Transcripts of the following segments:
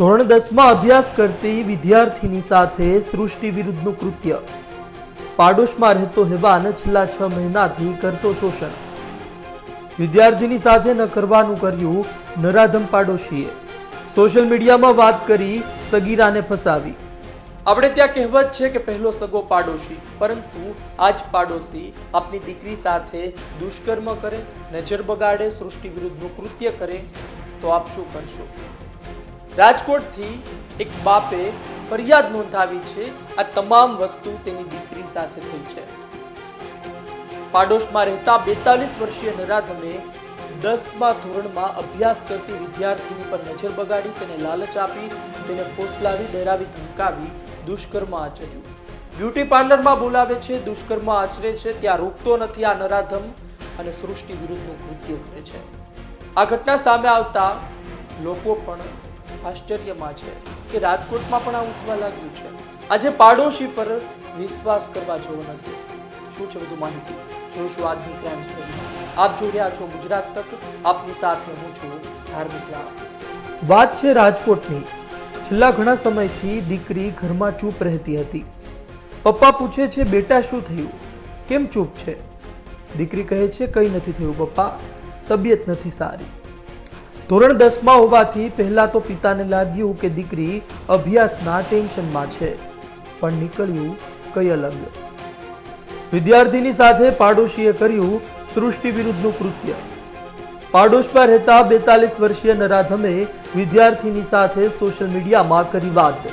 ધોરણ દસમાં અભ્યાસ કરતી વિદ્યાર્થીની સાથે સૃષ્ટિ વિરુદ્ધનું કૃત્ય. પાડોશમાં રહેતો હેવાન છેલ્લા છ મહિનાથી કરતો શોષણ. વિદ્યાર્થીની સાથે ન કરવાનું કર્યું નરાધમ પાડોશીએ. સોશિયલ મીડિયામાં વાત કરી સગીરાને ફસાવી. આપણે ત્યાં કહેવત છે કે પહેલો સગો પાડોશી, પરંતુ આ જ પાડોશી આપની દીકરી સાથે દુષ્કર્મ કરે, નજર બગાડે, સૃષ્ટિ વિરુદ્ધનું કૃત્ય કરે, તો આપ શું કરશો? રાજકોટથી એક બાપે ફરિયાદ નોંધાવી છે. આ તમામ વસ્તુ તેની દીકરી સાથે થઈ છે. પાડોશમાં રહેતા બેતાલીસ વર્ષીય નરાધમે દસમા ધોરણમાં અભ્યાસ કરતી વિદ્યાર્થીની પર નજર બગાડી, તેને લાલચ આપી, તેને ફોસલાવી, ડરાવી, ધમકાવી, દુષ્કર્મ આચર્યું. બ્યુટી પાર્લરમાં બોલાવે છે, દુષ્કર્મ આચરે છે, ત્યાં રોકતો નથી આ નરાધમ અને સૃષ્ટિ વિરુદ્ધનું કૃત્ય કરે છે. આ ઘટના સામે આવતા લોકો પણ આશ્ચર્યમાં છે કે રાજકોટમાં પણ આવું થવા લાગ્યું છે. આજે પાડોશી પર વિશ્વાસ કરવા જેવો નથી. શું છે બધું માહિતી? જોઈશું આજની ક્રાઇમ સ્ટોરી આપ જોઈ રહ્યા છો ગુજરાત તક. આપની સાથે હું છું ધાર્મિક રાવ વાત છે રાજકોટની. છેલ્લા ઘણા સમયથી દીકરી ઘરમાં ચૂપ રહેતી હતી. પપ્પા પૂછે છે, બેટા, શું થયું? કેમ ચૂપ છે? દીકરી કહે છે, કંઈ નથી થયું પપ્પા. તબિયત નથી સારી. ધોરણ દસમાં હોવાથી પહેલાં તો પિતાને લાગ્યું કે દીકરી અભ્યાસના ટેન્શનમાં છે, પણ નીકળ્યું કઈ અલગ. વિદ્યાર્થીની સાથે પાડોશીએ કર્યું સૃષ્ટિ વિરુદ્ધનું કૃત્ય. પાડોશમાં રહેતા બેતાલીસ વર્ષીય નરાધમે વિદ્યાર્થીની સાથે સોશિયલ મીડિયામાં કરી વાત.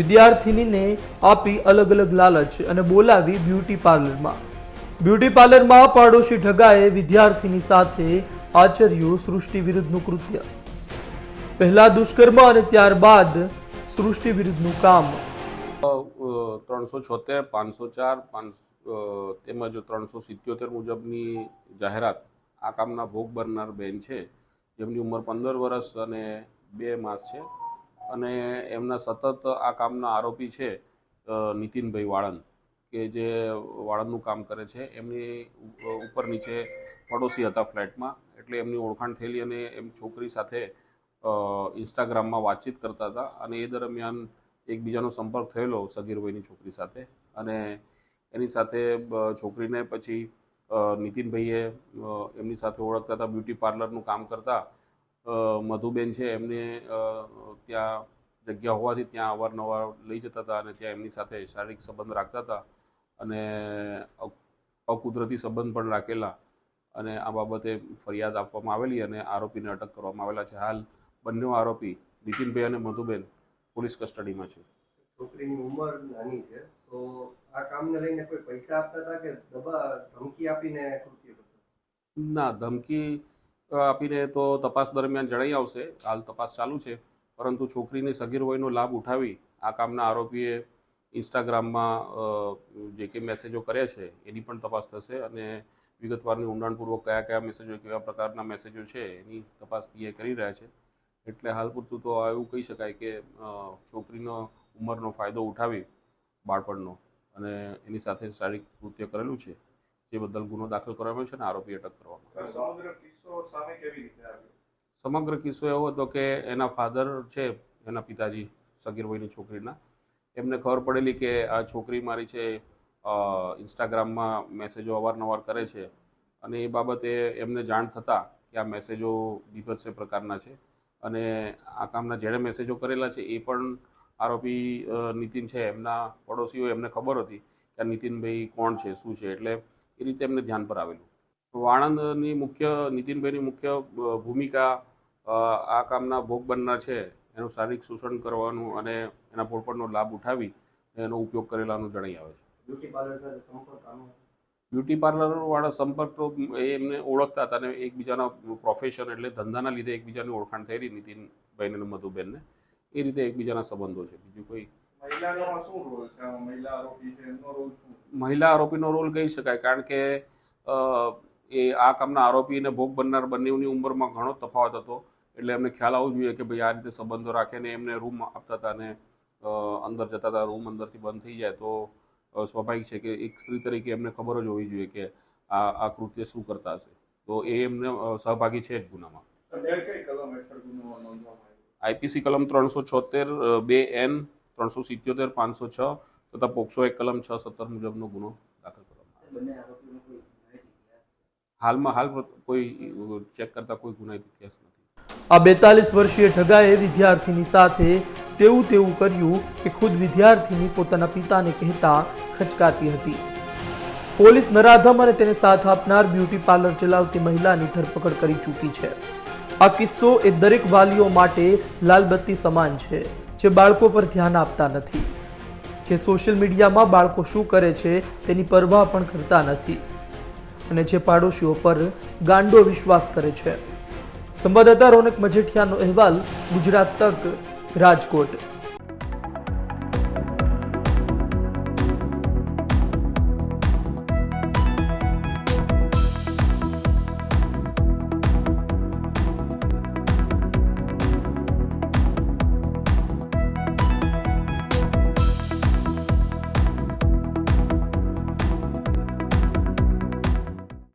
વિદ્યાર્થીનીને આપી અલગ અલગ લાલચ અને બોલાવી બ્યુટી પાર્લરમાં. બ્યુટી પાર્લરમાં પાડોશી ઢગાએ વિદ્યાર્થીની સાથે આચર્યું સૃષ્ટિ વિરુદ્ધનું કૃત્ય. પહેલા દુષ્કર્મ અને ત્યારબાદ સૃષ્ટિ વિરુદ્ધનું કામ. ત્રણસો છોતેર, પાંચસો ચાર તેમજ ત્રણસો સિત્યોતેર મુજબની જાહેરાત આ કામના ભોગ બનનાર બેન છે. જેમની ઉંમર પંદર વર્ષ અને બે માસ છે. અને એમના સતત આ કામના આરોપી છે નીતિનભાઈ વાળંદ. કે જે વાળંદનું કામ કરે છે, એમની ઉપર નીચે પડોશી હતા ફ્લેટમાં, એટલે એમની ઓળખાણ થયેલી અને એમ છોકરી સાથે ઇન્સ્ટાગ્રામમાં વાતચીત કરતા હતા અને એ દરમિયાન એકબીજાનો સંપર્ક થયેલો સગીર વયની છોકરી સાથે અને એની સાથે છોકરીને પછી નીતિનભાઈએ એમની સાથે ઓળખતા હતા, બ્યુટી પાર્લરનું કામ કરતા મધુબેન છે એમને ત્યાં જગ્યા હોવાથી ત્યાં અવારનવાર લઈ જતા હતા અને ત્યાં એમની સાથે શારીરિક સંબંધ રાખતા હતા. અને અકુદરતી સંબંધ પણ રાખેલા અને આ બાબતે ફરિયાદ આપવામાં આવેલી અને આરોપીને અટક કરવામાં આવેલા છે. હાલ બંને આરોપી નીતિનભાઈ અને મધુબેન પોલીસ કસ્ટડીમાં છે. છોકરીની ઉંમર નાની છે. તો આ કામને લઈને કોઈ પૈસા આપતા હતા કે દબા ધમકી આપીને કૃત્ય ના ધમકી આપીને તો તપાસ દરમિયાન જણાઈ આવશે. હાલ તપાસ ચાલુ છે. પરંતુ છોકરીની સગીર વયનો લાભ ઉઠાવી આ કામના આરોપીએ ઇન્સ્ટાગ્રામમાં જે કે મેસેજો કર્યા છે એની પણ તપાસ થશે અને વિગતવારની ઊંડાણપૂર્વક કયા કયા મેસેજો કેવા પ્રકારના મેસેજો છે એની તપાસ પીએ કરી રહ્યા છે. એટલે હાલ પૂરતું તો એવું કહી શકાય કે છોકરીનો ઉંમરનો ફાયદો ઉઠાવી બાળપણનો અને એની સાથે શારીરિક કૃત્ય કરેલું છે જે બદલ ગુનો દાખલ કરવામાં છે અને આરોપી અટક કરવામાં સમગ્ર કિસ્સો એવો હતો કે એના ફાધર છે એના પિતાજી સગીર વયની છોકરીના એમને ખબર પડેલી કે આ છોકરી મારી છે ઇન્સ્ટાગ્રામમાં મેસેજો અવારનવાર કરે છે. અને એ બાબતે એમને જાણ થતાં કે આ મેસેજો બીભત્સે પ્રકારના છે. અને આ કામના જેણે મેસેજો કરેલા છે એ પણ આરોપી નીતિન છે. એમના પડોશીઓ એમને ખબર હતી કે આ નીતિનભાઈ કોણ છે, શું છે, એટલે એ રીતે એમને ધ્યાન પર આવેલું. વાણંદની મુખ્ય, નીતિનભાઈની મુખ્ય ભૂમિકા આ કામના ભોગ બનનાર છે એનું શારીરિક શોષણ કરવાનું અને એના પોળપણનો લાભ ઉઠાવી એનો ઉપયોગ કરેલાનું જણાઈ આવે છે. બ્યુટી પાર્લર સંપર્ક આનો? બ્યુટી પાર્લર વાળા સંપર્ક તો એ એમને ઓળખતા હતા અને એકબીજાના પ્રોફેશન એટલે ધંધાના લીધે એકબીજાની ઓળખાણ થયેલી નીતિનભાઈને અને મધુબેનને. એ રીતે એકબીજાના સંબંધો છે. બીજું કોઈ? શું રોલ છે? આમાં મહિલા આરોપી છે એમનો રોલ શું? મહિલા આરોપીનો રોલ કહી શકાય કારણ કે એ આ કામના આરોપી અને ભોગ બનનાર બંનેની ઉંમરમાં ઘણો તફાવત હતો. એટલે એમને ખ્યાલ આવવો જોઈએ કે ભાઈ આ રીતે સંબંધો રાખીને એમને રૂમ આપતા હતા અને અંદર જતા હતા રૂમ અંદરથી બંધ થઈ જાય તો સ્વાભાવિક છે કે એક સ્ત્રી તરીકે એમને ખબર જ હોવી જોઈએ કે આ આ કૃત્ય શું કરતા હશે. તો એ એમને સહભાગી છે જ ગુનામાં. બે કઈ કલમ હેઠળ ગુનો નોંધવામાં આવ્યો? આઈપીસી કલમ ત્રણસો છોતેર બે એન ત્રણસો સિત્યોતેર પાંચસો છ તથા પોક્સો એક કલમ છ સત્તર મુજબનો ગુનો દાખલ કરવામાં આવ્યો. હાલમાં હાલ કોઈ ચેક કરતા કોઈ ગુનાહિત ઇતિહાસ નથી. આ બેતાલીસ વર્ષીય ઠગાએ વિદ્યાર્થીની સાથે તેવું તેવું કર્યું કે ખુદ વિદ્યાર્થીની પોતાના પિતાને કહેતા ખચકાતી હતી. પોલીસ નરાધમ અને તેને સાથ આપનાર બ્યુટી પાર્લર ચલાવતી મહિલાની ધરપકડ કરી ચૂકી છે. આ કિસ્સો એ દરેક વાલીઓ માટે લાલબત્તી સમાન છે, જે બાળકો પર ધ્યાન આપતા નથી. જે સોશિયલ મીડિયામાં બાળકો શું કરે છે તેની પરવા પણ કરતા નથી. અને જે પાડોશીઓ પર ગાંડો વિશ્વાસ કરે છે. સંવાદદાતા રોનક મજેઠિયાનો અહેવાલ ગુજરાત તક રાજકોટ.